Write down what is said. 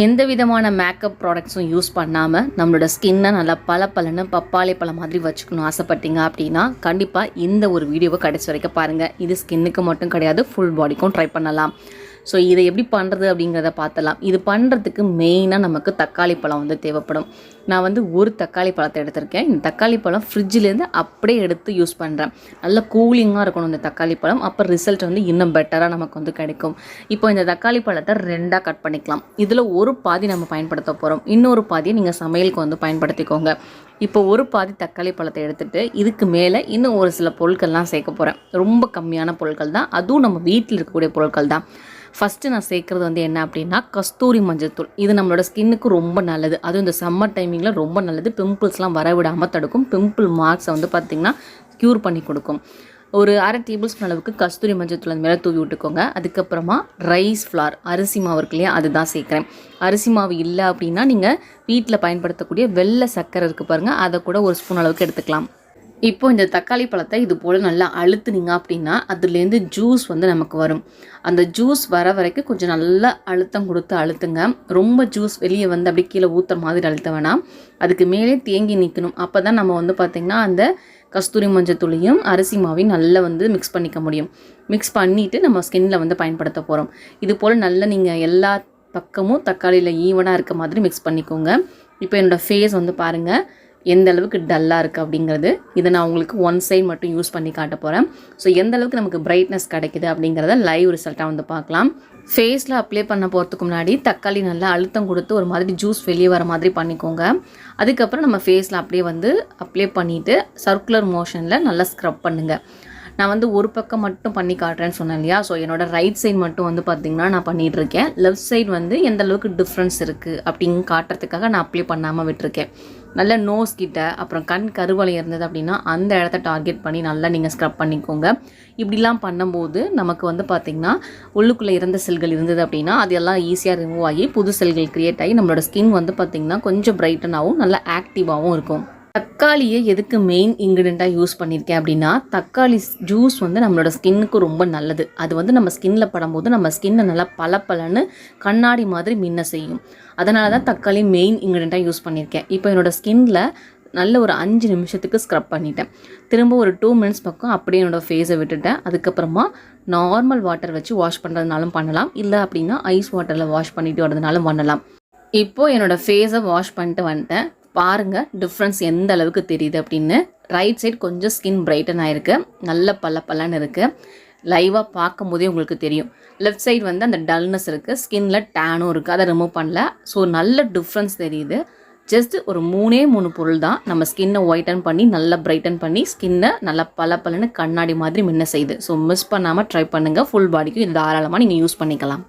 எந்த விதமான makeup ப்ராடக்ட்ஸும் use பண்ணாமல் நம்மளோட ஸ்கின்னை நல்லா பல பலன்னு பப்பாளி பழம் மாதிரி வச்சுக்கணும் ஆசைப்பட்டீங்க அப்படின்னா கண்டிப்பாக இந்த ஒரு வீடியோவை கடைசி வரைக்கும் பாருங்கள் இது ஸ்கின்னுக்கு மட்டும் கிடையாது ஃபுல் பாடிக்கும் ட்ரை பண்ணலாம். ஸோ இதை எப்படி பண்ணுறது அப்படிங்கிறத பார்த்தலாம் இது பண்ணுறதுக்கு மெயினாக நமக்கு தக்காளி பழம் வந்து தேவைப்படும். நான் வந்து ஒரு தக்காளி பழத்தை எடுத்திருக்கேன். இந்த தக்காளி பழம் ஃப்ரிட்ஜிலேருந்து அப்படியே எடுத்து யூஸ் பண்ணுறேன் நல்ல கூலிங்காக இருக்கணும் இந்த தக்காளி பழம். அப்போ ரிசல்ட் வந்து இன்னும் பெட்டராக நமக்கு வந்து கிடைக்கும். இப்போ இந்த தக்காளி பழத்தை ரெண்டாக கட் பண்ணிக்கலாம். இதில் ஒரு பாதி நம்ம பயன்படுத்த போகிறோம் இன்னொரு பாதியை நீங்கள் சமையலுக்கு வந்து பயன்படுத்திக்கோங்க. இப்போ ஒரு பாதி தக்காளி பழத்தை எடுத்துகிட்டு இதுக்கு மேலே இன்னும் ஒரு சில பொருட்கள்லாம் சேர்க்க போகிறேன் ரொம்ப கம்மியான பொருட்கள் தான். அதுவும் நம்ம வீட்டில் இருக்கக்கூடிய பொருட்கள் தான். ஃபஸ்ட்டு நான் சேர்க்குறது வந்து என்ன அப்படின்னா கஸ்தூரி மஞ்சத்தூள் இது நம்மளோட ஸ்கின்னுக்கு ரொம்ப நல்லது. அதுவும் இந்த சம்மர் டைமிங்கில் ரொம்ப நல்லது. பிம்பிள்ஸ்லாம் வர விடாமல் தடுக்கும். பிம்பிள் மார்க்ஸை வந்து பார்த்திங்கன்னா க்யூர் பண்ணி கொடுக்கும். ஒரு அரை டேபிள் ஸ்பூன் அளவுக்கு கஸ்தூரி மஞ்சள் அந்த மேலே தூவி விட்டுக்கோங்க. அதுக்கப்புறமா ரைஸ் ஃப்ளார் அரிசி மாவு இருக்கு இல்லையா அதுதான் சேர்க்குறேன். அரிசி மாவு இல்லை அப்படின்னா நீங்கள் வீட்டில் பயன்படுத்தக்கூடிய வெள்ளை சர்க்கரை இருக்குது பாருங்கள் அதை கூட ஒரு ஸ்பூன் அளவுக்கு எடுத்துக்கலாம். இப்போ இந்த தக்காளி பழத்தை இது போல் நல்லா அழுத்துனீங்க அப்படின்னா அதுலேருந்து ஜூஸ் வந்து நமக்கு வரும். அந்த ஜூஸ் வர வரைக்கும் கொஞ்சம் நல்லா அழுத்தம் கொடுத்து அழுத்துங்க. ரொம்ப ஜூஸ் வெளியே வந்து அப்படி கீழே ஊற்றுற மாதிரி அழுத்த வேணாம். அதுக்கு மேலே தேங்கி நிற்கணும் அப்போ தான் நம்ம வந்து பார்த்திங்கன்னா அந்த கஸ்தூரி மஞ்சத்துளியும் அரிசி மாவையும் நல்லா வந்து மிக்ஸ் பண்ணிக்க முடியும். மிக்ஸ் பண்ணிவிட்டு நம்ம ஸ்கின்னில் வந்து பயன்படுத்த போகிறோம் இது போல் நல்லா நீங்கள் எல்லா பக்கமும் தக்காளியில் ஈவனாக இருக்க மாதிரி மிக்ஸ் பண்ணிக்கோங்க. இப்போ என்னோடய ஃபேஸ் வந்து பாருங்கள் எந்த அளவுக்கு டல்லாக இருக்குது அப்படிங்கிறது இதை நான் உங்களுக்கு ஒன் சைட் மட்டும் யூஸ் பண்ணி காட்ட போகிறேன் ஸோ எந்த அளவுக்கு நமக்கு பிரைட்னஸ் கிடைக்குது அப்படிங்கிறத லைவ் ரிசல்ட்டாக வந்து பார்க்கலாம். ஃபேஸில் அப்ளை பண்ண போகிறதுக்கு முன்னாடி தக்காளி நல்லா அழுத்தம் கொடுத்து ஒரு மாதிரி ஜூஸ் வெளியே வர மாதிரி பண்ணிக்கோங்க. அதுக்கப்புறம் நம்ம ஃபேஸில் அப்படியே வந்து அப்ளை பண்ணிவிட்டு சர்க்குலர் மோஷனில் நல்லா ஸ்க்ரப் பண்ணுங்கள் நான் வந்து ஒரு பக்கம் மட்டும் பண்ணி காட்டுறேன்னு சொன்னேன் இல்லையா? ஸோ என்னோட ரைட் சைடு மட்டும் வந்து பார்த்திங்கன்னா நான் பண்ணிகிட்ருக்கேன் லெஃப்ட் சைடு வந்து எந்த அளவுக்கு டிஃப்ரென்ஸ் இருக்குது அப்படின்னு காட்டுறதுக்காக நான் அப்ளை பண்ணாமல் விட்டுருக்கேன். நல்ல நோஸ் கிட்ட அப்புறம் கண் கருவலை இருந்தது அப்படின்னா அந்த இடத்த டார்கெட் பண்ணி நல்லா நீங்கள் ஸ்க்ரப் பண்ணிக்கோங்க. இப்படிலாம் பண்ணும்போது நமக்கு வந்து பார்த்திங்கன்னா உள்ளுக்குள்ளே இறந்த செல்கள் இருந்தது அப்படின்னா அது எல்லாம் ஈஸியாக ரிமூவ் ஆகி புது செல்கள் க்ரியேட் ஆகி நம்மளோட ஸ்கின் வந்து பார்த்திங்கன்னா கொஞ்சம் பிரைட்டனாகவும் நல்லா ஆக்டிவாகவும் இருக்கும். தக்காளியை எதுக்கு மெயின் இன்க்ரீடியண்ட்டாக யூஸ் பண்ணியிருக்கேன் அப்படின்னா தக்காளி ஜூஸ் வந்து நம்மளோட ஸ்கின்னுக்கு ரொம்ப நல்லது. அது வந்து நம்ம ஸ்கின்னில் படும்போது நம்ம ஸ்கின்னை நல்லா பளபளன்னு கண்ணாடி மாதிரி மின்ன செய்யும். அதனால தான் தக்காளி மெயின் இன்க்ரீடியண்ட்டாக யூஸ் பண்ணியிருக்கேன். இப்போ என்னோடய ஸ்கின்னில் நல்ல ஒரு அஞ்சு நிமிஷத்துக்கு ஸ்க்ரப் பண்ணிட்டேன். திரும்ப ஒரு டூ மினிட்ஸ் பக்கம் அப்படியே என்னோடய ஃபேஸை விட்டுட்டேன். அதுக்கப்புறமா நார்மல் வாட்டர் வச்சு வாஷ் பண்ணுறதுனாலும் பண்ணலாம். இல்லை அப்படின்னா ஐஸ் வாட்டரில் வாஷ் பண்ணிட்டு வரதுனாலும் பண்ணலாம். இப்போது என்னோடய ஃபேஸை வாஷ் பண்ணிட்டு வந்துட்டேன். பாருங்கள் டிஃப்ரென்ஸ் எந்த அளவுக்கு தெரியுது அப்படின்னு. ரைட் சைடு கொஞ்சம் ஸ்கின் பிரைட்டன் ஆகிருக்கு நல்ல பல்ல பல்லன்னு இருக்குது லைவாக பார்க்கும் போதே உங்களுக்கு தெரியும். லெஃப்ட் சைடு வந்து அந்த டல்னஸ் இருக்குது ஸ்கின்ல டேனும் இருக்குது அதை ரிமூவ் பண்ணல. ஸோ நல்ல டிஃப்ரென்ஸ் தெரியுது. ஜஸ்ட் ஒரு மூணே மூணு பொருள் தான். நம்ம ஸ்கின்னை ஒயிட்டன் பண்ணி நல்லா பிரைட்டன் பண்ணி ஸ்கின்னை நல்லா பல பலன்னு கண்ணாடி மாதிரி முன்ன செய்யுது. ஸோ மிஸ் பண்ணாமல் ட்ரை பண்ணுங்கள் ஃபுல் பாடிக்கும் இது தாராளமாக நீங்கள் யூஸ் பண்ணிக்கலாம்.